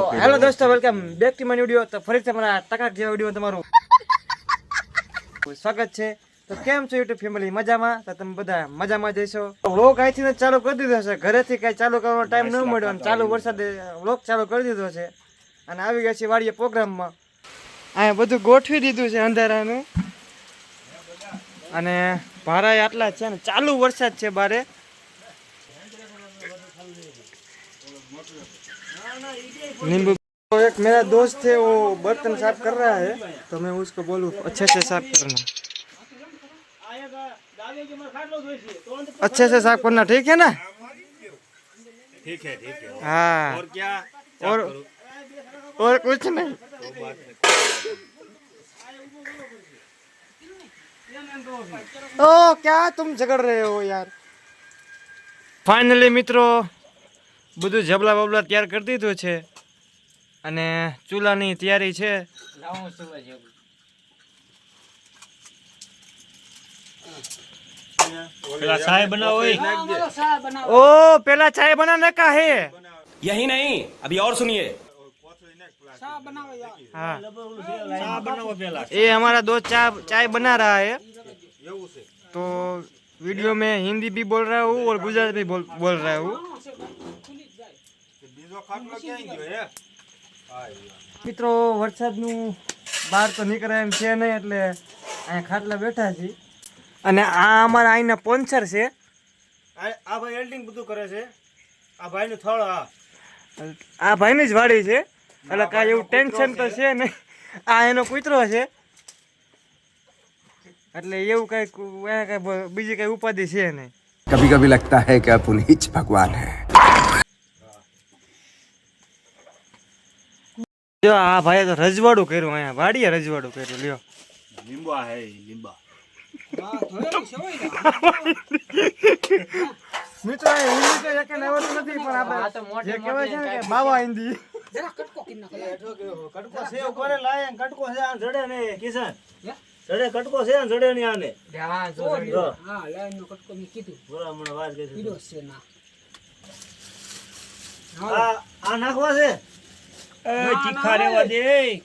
Hello દોસ્તો welcome back to my video તો ફરી તમારા ટકાક જેવા વીડિયો તમારું સ્વાગત છે. તો કેમ છો યુટ્યુબ ફેમિલી મજામાં? તો તમે બધા મજામાં જઈશો વ્લોગ અહીંથી ચાલુ કરી દીધો છે. ઘરેથી કાંઈ ચાલુ કરવાનો ટાઈમ ન મળ્યો અને ચાલુ વરસાદે વ્લોગ ચાલુ કરી દીધો છે. અને આવી ગયા છે વાડીએ પ્રોગ્રામમાં. અહીંયા બધું ગોઠવી દીધું છે અંધારાનું. અને ભારા આટલા છે ને ચાલુ વરસાદ છે બારે. नींबू। तो एक मेरा दोस्त है वो बर्तन साफ़ कर रहा है तो मैं उसको बोलूँ अच्छे से साफ़ करना। अच्छे से साफ़ करना ठीक है ना? ठीक है ठीक है। हाँ। और क्या? और और कुछ नहीं। ओ क्या तुम झगड़ रहे हो यार? फाइनली मित्रों બધું જબલા બબલા તૈયાર કરી દીધું છે અને ચૂલાની તૈયારી છે પેલા ચાય બનાવો હોય ओ पहला चाय बनाने का है यही नहीं अभी और सुनिए हाँ ચા બનાવો પેલા ये हमारा दोस्त चाय चाय बना रहा है तो वीडियो में हिंदी भी बोल रहा हूँ और गुजराती भी बोल बोल रहा हूँ મિત્રો વરસાદનું બહાર તો નીકળાય એમ છે નહીં એટલે અહીંયા ખાટલા બેઠા છે અને આ અમારા અહીંના પોન્સર છે. આ ભાઈ એલ્ડિંગ બધું કરે છે. આ ભાઈનું થળ આ. આ ભાઈની જ વાડી છે. એટલે કાંઈ એવું ટેન્શન તો છે. નહીં. આ એનો કૂતરો છે. એટલે એવું કંઈક કંઈ બીજી કાંઈ ઉપાધિ છે નહીં. કભી કભી લગતા હૈ કે પુનીચ ભગવાન હૈ જો આ ભાઈ તો રજવાડું કર્યું અહીંયા. વાડીએ રજવાડું કર્યું લ્યો. લીંબા હે લીંબા. મિત્રો એ હિન્દી તો એક આવડતું નથી પણ આપણે જે કહેવાય છે કે બાવા હિન્દી. કટકો છે ઉપર. લાય કટકો છે આ જડે ને કિશન. જડે કટકો છે જડે ને આને. જો. બોલા મને વાત કરી આ આ નાખવા છે? तीखा रेवा दे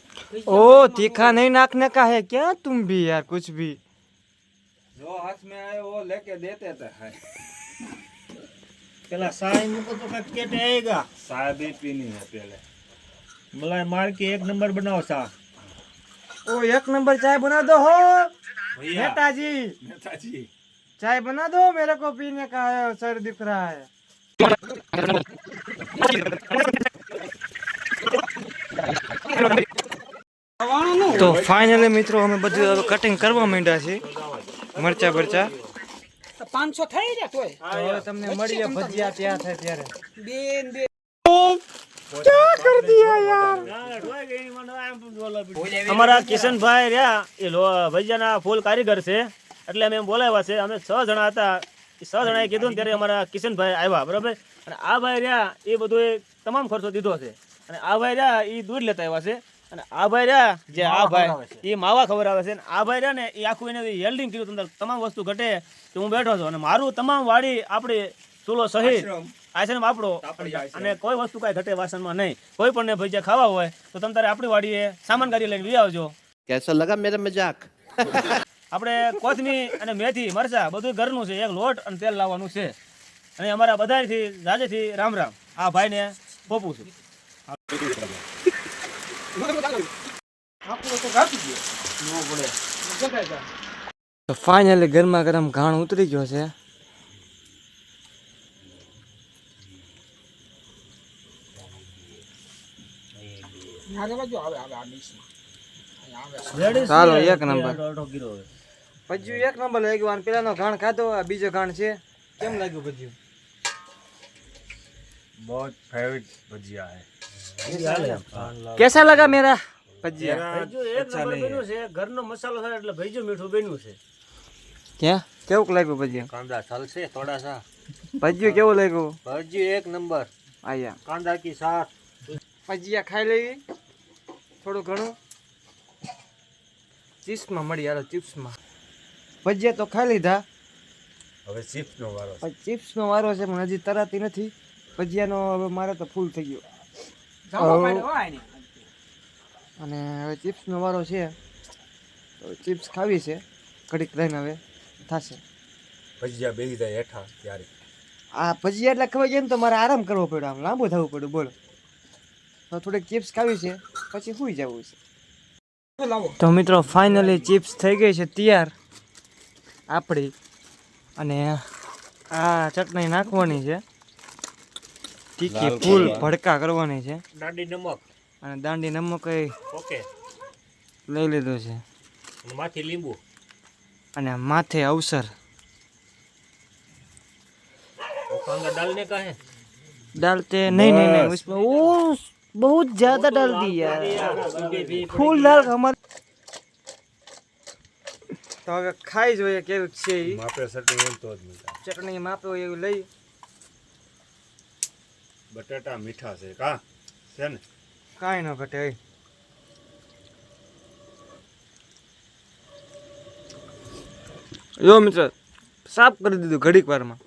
ओ तीखा नहीं नाकने का है क्या तुम भी यार कुछ भी जो हाथ में आए वो लेके देते तो है પેલા સાહેબ મુકો તો કટ કેટે આएगा સાહેબ પીની હે પેલે મલાઈ માર કે એક નંબર બનાવો સા ઓ એક નंबर ચાય બના દો હો नेताजी नेताजी चाय बना दो मेरे को पीने का है सर दिख रहा है તો ફાઇનલી મિત્રો અમે બધું હવે કટિંગ કરવા માંડ્યા છીએ. મરચા બરચા. પાંચસો થઈ રહ્યા તો હવે તમને મળીએ ભજીયા ત્યાં થાય ત્યારે. બેન બે અમારા કિશનભાઈ રહ્યા એ ભજીયાના ફૂલ કારીગર છે. એટલે અમે એમ બોલાવ્યા છે. અમે છ જણા હતા. એ છ જણાએ કીધું ને ત્યારે અમારા કિશનભાઈ આવ્યા બરાબર? અને આ ભાઈ રહ્યા એ બધું તમામ ખર્ચો દીધો છે. અને આ ભાઈ રહ્યા એ દૂધ લેતા આવ્યા છે. અને આ ભાઈ રહ્યા જે આ ભાઈ એ માવા ખબર આવે છે આ ભાઈ રહ્યા ને એ આખું એને હેલ્ડિંગ કર્યું અંદર તમામ વસ્તુ ઘટે કે હું બેઠો છું. અને મારું તમામ વાડી આપણી ચૂલો સહિત આશ્રમ. આપણો અને કોઈ વસ્તુ કાંઈ ઘટે વાસણમાં નહીં. કોઈ પણ ભજીયા ખાવા હોય તો તમે તારે આપણી વાડીએ સામાન કરી લઈને વી આવજો. કેસો લગા મેરે મજાક? આપણે કોથમી અને મેથી મરચા બધું ઘરનું છે. એક લોટ અને તેલ લાવવાનું છે. અને અમારા બધાથી રાજેથી રામ રામ. આ ભાઈને પોપું છું. તો ફાઇનલી ગરમા ગરમ ઘાણ ઉતરી ગયો છે. ચાલો એક નંબર. ભજ્યું એક નંબર લાગ્યું અને પેલાનો ઘાણ ખાધો બીજો ઘાણ છે. કેમ લાગ્યું ભજ્યું? બહુ ફેવરિટ ભજીયા હે કેસા લગા મેરા? ભજીયું. એક નંબર બન્યું છે. ઘરનો મસાલો છે એટલે ભજીયું મીઠું બન્યું છે. ક્યાં? કેવું લાગ્યું ભજીયા? કાંદા થલશે થોડા સા. ભજીયું કેવું લાગ્યું? ભજીયું એક નંબર. આયા. કાંદા કી સાથ ભજીયા ખાઈ લેવી. થોડું ઘણું. ચિપ્સમાં મળી હાલો ચિપ્સમાં. ભજીયા તો ખાઈ લીધા. હવે ચિપ્સ નો વારો પણ ચિપ્સનો વારો છે પણ હજી તરાતી નથી. ભજીયાનો હવે મારે તો ફૂલ થઈ ગયો. અને હવે ચિપ્સનો વારો છે તો ચિપ્સ ખાવી છે ઘડીક લઈને હવે થશે. ભજીયા બેસી જાય હેઠા ત્યારે. આ ભજીયા એટલે ખવાઈ છે ને તો મારે આરામ કરવો પડ્યો આમ લાંબુ થવું પડ્યું બોલો. તો થોડીક ચિપ્સ ખાવી છે પછી સુઈ જવું છે. તો મિત્રો ફાઇનલી ચિપ્સ થઈ ગઈ છે તૈયાર આપણી અને આ ચટણી નાખવાની છે. તીખી ફૂલ ભડકા કરવાની છે. દાંડી નમક. અને દાંડી નમક એ ઓકે લઈ લીધું છે માથી લીંબુ અને માથે અવસર ઓખાંગા દાલ ને કહે डालते नहीं नहीं नहीं उसमें वो बहुत ज्यादा डाल दिया फूल डाल हमारे તો હવે ખાઈ જોઈએ કેવું છે ઈ. માપે ચટણી એમ તો જ મજા ચટણી માપે હોય એવું લઈ બટાટા મીઠા છે કા છે ને કાંઈ ન ઘટે જો મિત્ર સાફ કરી દીધું ઘડીક વારમાં.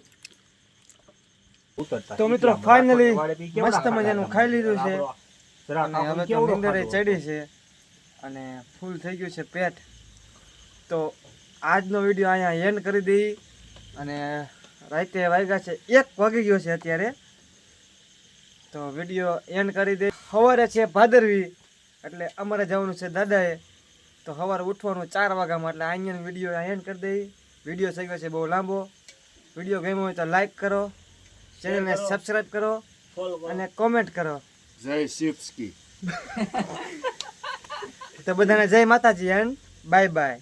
તો મિત્રો ફાઇનલી મસ્ત મજાનું ખાઈ લીધું છે. અને હવે તો નીંદરે ચડી છે અને ફૂલ થઈ ગયું છે પેટ. તો આજનો વીડિયો અહીંયા એન્ડ કરી દઈ અને રાતે વાગ્યા છે એક વાગી ગયો છે અત્યારે. તો વીડિયો એન્ડ કરી દે. સવારે છે ભાદરવી એટલે અમારે જવાનું છે દાદાએ. તો સવારે ઉઠવાનું ચાર વાગ્યામાં એટલે અહીંયા વીડિયો એન્ડ કરી દઈ વીડિયો થઈ ગયો છે બહુ લાંબો. વીડિયો ગમ્યો હોય તો લાઈક કરો ચેનલને સબસ્ક્રાઈબ કરો. અને કોમેન્ટ કરો. જય શિવસ્કી તો બધાને જય માતાજી એન્ડ બાય બાય